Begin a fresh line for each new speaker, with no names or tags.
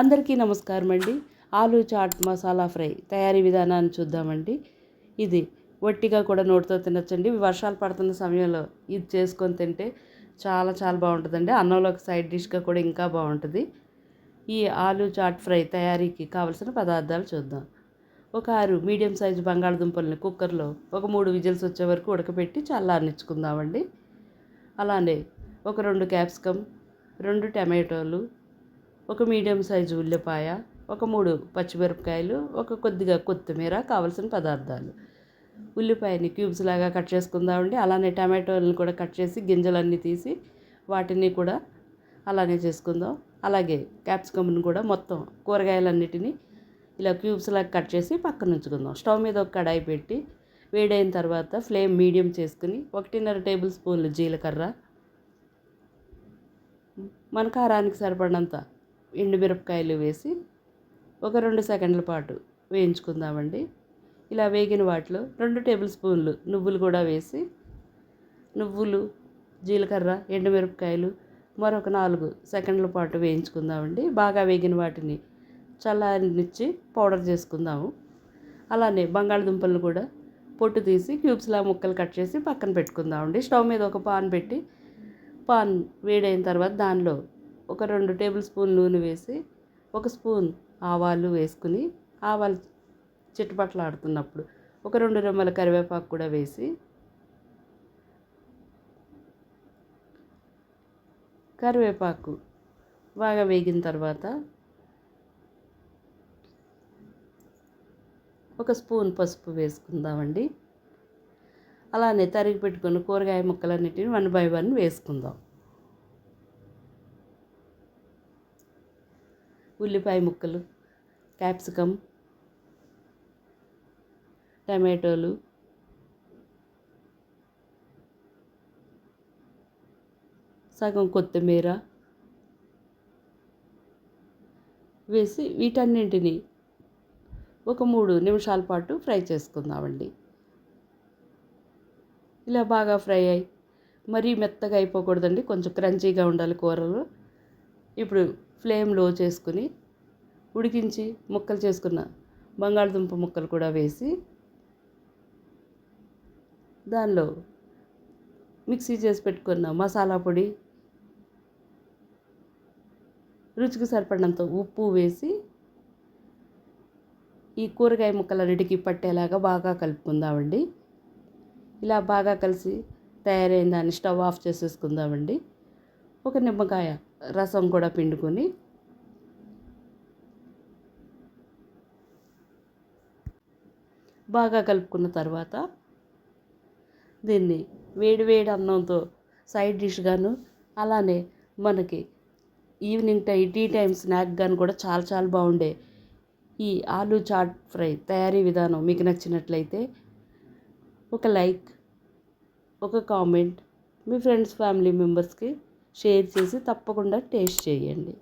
అందరికీ నమస్కారం అండి. ఆలు చాట్ మసాలా ఫ్రై తయారీ విధానాన్ని చూద్దామండి. ఇది వట్టిగా కూడా నోటితో తినొచ్చండి. వర్షాలు పడుతున్న సమయంలో ఇది చేసుకొని తింటే చాలా చాలా బాగుంటుందండి. అన్నంలోకి సైడ్ డిష్గా కూడా ఇంకా బాగుంటుంది. ఈ ఆలు చాట్ ఫ్రై తయారీకి కావలసిన పదార్థాలు చూద్దాం. ఒక ఆరు మీడియం సైజు బంగాళదుంపల్ని కుక్కర్లో ఒక మూడు విజిల్స్ వచ్చే వరకు ఉడకబెట్టి చల్లారనిచ్చుకుందామండి. అలానే ఒక రెండు క్యాప్సికమ్ రెండు టమాటోలు ఒక మీడియం సైజు ఉల్లిపాయ ఒక మూడు పచ్చిమిరపకాయలు ఒక కొద్దిగా కొత్తిమీర కావలసిన పదార్థాలు. ఉల్లిపాయని క్యూబ్స్ లాగా కట్ చేసుకుందామండి. అలానే టమాటోలను కూడా కట్ చేసి గింజలన్నీ తీసి వాటిని కూడా అలానే చేసుకుందాం. అలాగే క్యాప్సికమ్ని కూడా మొత్తం కూరగాయలన్నిటినీ ఇలా క్యూబ్స్ లాగా కట్ చేసి పక్కన ఉంచుకుందాం. స్టవ్ మీద ఒక కడాయి పెట్టి వేడైన తర్వాత ఫ్లేమ్ మీడియం చేసుకుని ఒకటిన్నర టేబుల్ స్పూన్లు జీలకర్ర. మన కారానికి సరిపడినంత ఎండుమిరపకాయలు వేసి ఒక రెండు సెకండ్ల పాటు వేయించుకుందామండి. ఇలా వేగిన వాటిలో రెండు టేబుల్ స్పూన్లు నువ్వులు కూడా వేసి నువ్వులు జీలకర్ర ఎండుమిరపకాయలు మరొక నాలుగు సెకండ్ల పాటు వేయించుకుందామండి. బాగా వేగిన వాటిని చల్లారనిచ్చి పౌడర్ చేసుకుందాము. అలానే బంగాళదుంపలను కూడా పొట్టు తీసి క్యూబ్స్లా ముక్కలు కట్ చేసి పక్కన పెట్టుకుందామండి. స్టవ్ మీద ఒక పాన్ పెట్టి పాన్ వేడైన తర్వాత దానిలో ఒక రెండు టేబుల్ స్పూన్ నూనె వేసి ఒక స్పూన్ ఆవాలు వేసుకుని ఆవాలు చిట్టుపట్లు ఆడుతున్నప్పుడు ఒక రెండు రెమ్మల కరివేపాకు కూడా వేసి కరివేపాకు బాగా వేగిన తర్వాత ఒక స్పూన్ పసుపు వేసుకుందామండి. అలానే తరిగి పెట్టుకున్న కూరగాయ ముక్కలన్నిటిని వన్ బై వన్ వేసుకుందాం. ఉల్లిపాయ ముక్కలు క్యాప్సికమ్ టమాటోలు సగం కొత్తిమీర వేసి వీటన్నింటిని ఒక మూడు నిమిషాల పాటు ఫ్రై చేసుకుందామండి. ఇలా బాగా ఫ్రై అయ్యి మరీ మెత్తగా అయిపోకూడదండి కొంచెం క్రంచీగా ఉండాలి కూరలు. ఇప్పుడు ఫ్లేమ్లో చేసుకుని ఉడికించి ముక్కలు చేసుకున్న బంగాళదుంప ముక్కలు కూడా వేసి దానిలో మిక్సీ చేసి పెట్టుకున్న మసాలా పొడి రుచికి సరిపడినంత ఉప్పు వేసి ఈ కూరగాయ ముక్కలన్నిటికీ పట్టేలాగా బాగా కలుపుకుందామండి. ఇలా బాగా కలిసి తయారైన దాన్ని స్టవ్ ఆఫ్ చేసేసుకుందామండి. ఒక నిమ్మకాయ రసం కూడా పిండుకొని. బాగా కలుపుకున్న తర్వాత దీన్ని వేడి వేడి అన్నంతో సైడ్ డిష్గాను అలానే మనకి evening time tea time snack గాను కూడా చాలా చాలా బాగుండే ఈ ఆలూ చాట్ ఫ్రై తయారీ విధానం. మీకు నచ్చినట్లయితే ఒక లైక్ ఒక కామెంట్ మీ ఫ్రెండ్స్ ఫ్యామిలీ మెంబర్స్కి షేర్ చేసి తప్పకుండా టేస్ట్ చేయండి.